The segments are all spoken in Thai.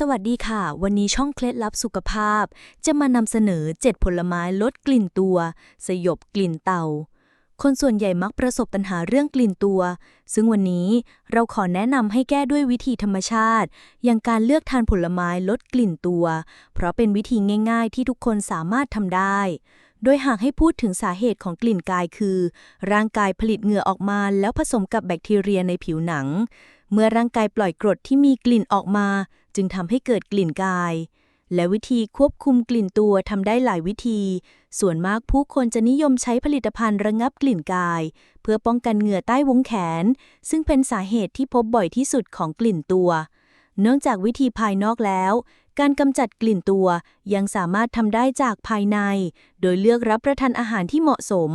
สวัสดีค่ะ วันนี้ช่องเคล็ดลับสุขภาพ จะมานำเสนอ 7 ผลไม้ลดกลิ่นตัว สยบกลิ่นเตา คนส่วนใหญ่มักประสบปัญหาเรื่องกลิ่นตัว ซึ่งวันนี้เราขอแนะนำให้แก้ด้วยวิธีธรรมชาติ อย่างการเลือกทานผลไม้ลดกลิ่นตัว เพราะเป็นวิธีง่ายๆ ที่ทุกคนสามารถทำได้ โดยหากให้พูดถึงสาเหตุของกลิ่นกายคือ ร่างกายผลิตเหงื่อออกมาแล้วผสมกับแบคทีเรียในผิวหนัง เมื่อร่างกายปล่อยกรดที่มีกลิ่นออกมา จึงทำให้เกิดกลิ่นกาย และวิธีควบคุมกลิ่นตัวทำได้หลายวิธี ส่วนมากผู้คนจะนิยมใช้ผลิตภัณฑ์ระงับกลิ่นกาย เพื่อป้องกันเหงื่อใต้วงแขน ซึ่งเป็นสาเหตุที่พบบ่อยที่สุดของกลิ่นตัว เนื่องจากวิธีภายนอกแล้ว การกำจัดกลิ่นตัวยังสามารถทำได้จากภายใน โดยเลือกรับประทานอาหารที่เหมาะสม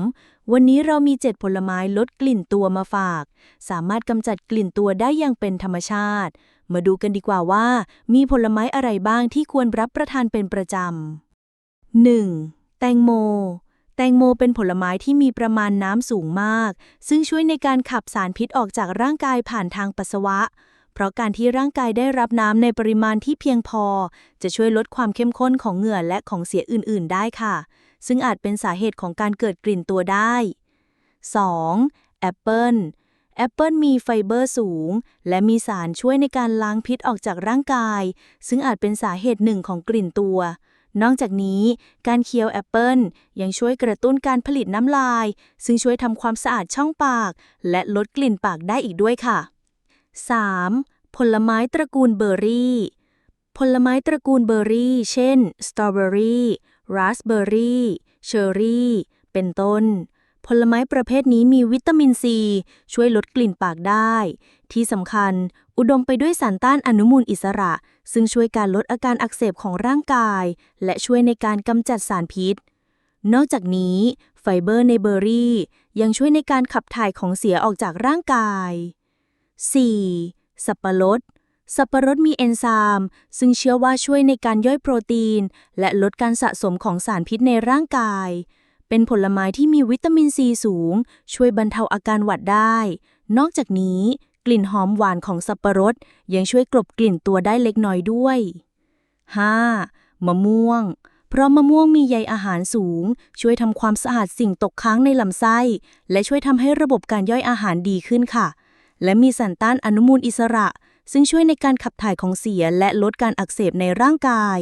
วันนี้เรามี 7 ผลไม้ลดกลิ่นตัวมาฝาก สามารถกำจัดกลิ่นตัวได้อย่างเป็นธรรมชาติ มาดูกันดีกว่าว่า มีผลไม้อะไรบ้างที่ควรรับประทานเป็นประจำ 1. แตงโมแตงโมเป็นผลไม้ที่มีประมาณน้ำสูงมาก ซึ่งช่วยในการขับสารพิษออกจากร่างกายผ่านทางปัสสาวะ เพราะการที่ร่างกายได้รับน้ำในปริมาณที่เพียงพอ จะช่วยลดความเข้มข้นของเหงื่อและของเสียอื่น ๆ ได้ค่ะ ซึ่งอาจเป็นสาเหตุของการเกิดกลิ่นตัวได้ 2. แอปเปิลแอปเปิลมีไฟเบอร์สูง และมีสารช่วยในการล้างพิษออกจากร่างกาย ซึ่งอาจเป็นสาเหตุหนึ่งของกลิ่นตัวนอกจากนี้ การเคี้ยวแอปเปิลยังช่วยกระตุ้นการผลิตน้ำลาย ซึ่งช่วยทำความสะอาดช่องปาก และลดกลิ่นปากได้อีกด้วยค่ะ 3. ผลไม้ตระกูลเบอร์รี่ ผลไม้ตระกูลเบอร์รี่ เช่น สตรอเบอรี่ ราสเบอร์รี่ เชอร์รี่ เป็นต้น ผลไม้ประเภทนี้มีวิตามินซี ช่วยลดกลิ่นปากได้ ที่สำคัญ อุดมไปด้วยสารต้านอนุมูลอิสระ ซึ่งช่วยการลดอาการอักเสบของร่างกาย และช่วยในการกำจัดสารพิษ นอกจากนี้ ไฟเบอร์ในเบอร์รี่ ยังช่วยในการขับถ่ายของเสียออกจากร่างกาย 4. สับปะรด สับปะรดมีเอนไซม์ซึ่งเชื่อว่าช่วยในการย่อยโปรตีน และลดการสะสมของสารพิษในร่างกาย เป็นผลไม้ที่มีวิตามินซีสูง ช่วยบรรเทาอาการหวัดได้ นอกจากนี้กลิ่นหอมหวานของสับปะรด ยังช่วยกลบกลิ่นตัวได้เล็กน้อยด้วย 5. มะม่วง เพราะมะม่วงมีใยอาหารสูง ช่วยทำความสะอาดสิ่งตกค้างในลำไส้ และช่วยทำให้ระบบการย่อยอาหารดีขึ้นค่ะ และมีสารต้านอนุมูลอิสระ ซึ่งช่วยในการขับถ่ายของเสียและลดการอักเสบในร่างกาย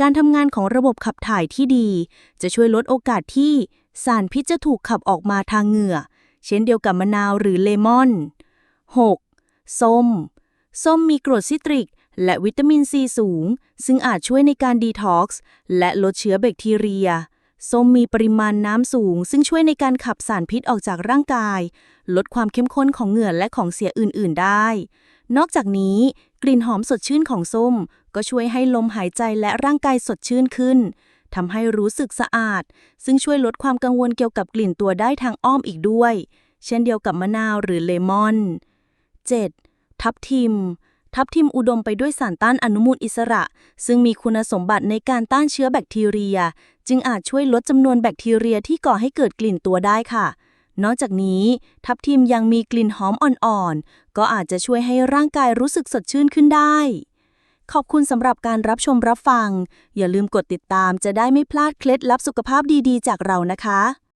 การทำงานของระบบขับถ่ายที่ดี จะช่วยลดโอกาสที่สารพิษจะถูกขับออกมาทางเหงื่อ เช่นเดียวกับมะนาวหรือเลมอน 6. ส้ม ส้มมีกรดซิตริก และวิตามินซีสูง ซึ่งอาจช่วยในการดีท็อกซ์และลดเชื้อแบคทีเรีย ส้มมีปริมาณน้ำสูง ซึ่งช่วยในการขับสารพิษออกจากร่างกาย ลดความเข้มข้นของเหงื่อและของเสียอื่น ๆ ได้ นอกจากนี้ กลิ่นหอมสดชื่นของส้ม ก็ช่วยให้ลมหายใจและร่างกายสดชื่นขึ้นทำให้รู้สึกสะอาด ซึ่งช่วยลดความกังวลเกี่ยวกับกลิ่นตัวได้ทางอ้อมอีกด้วย เช่นเดียวกับมะนาวหรือเลมอน 7. ทับทิม ทับทิมอุดมไปด้วยสารต้านอนุมูลอิสระ ซึ่งมีคุณสมบัติในการต้านเชื้อแบคทีเรีย จึงอาจช่วยลดจำนวนแบคทีเรียที่ก่อให้เกิดกลิ่นตัวได้ค่ะ นอกจากนี้ ทับทิมยังมีกลิ่นหอมอ่อนๆ ก็อาจจะช่วยให้ร่างกายรู้สึกสดชื่นขึ้นได้ ขอบคุณสำหรับการรับชมรับฟัง อย่าลืมกดติดตามจะได้ไม่พลาดเคล็ดลับสุขภาพดีๆ จากเรานะคะ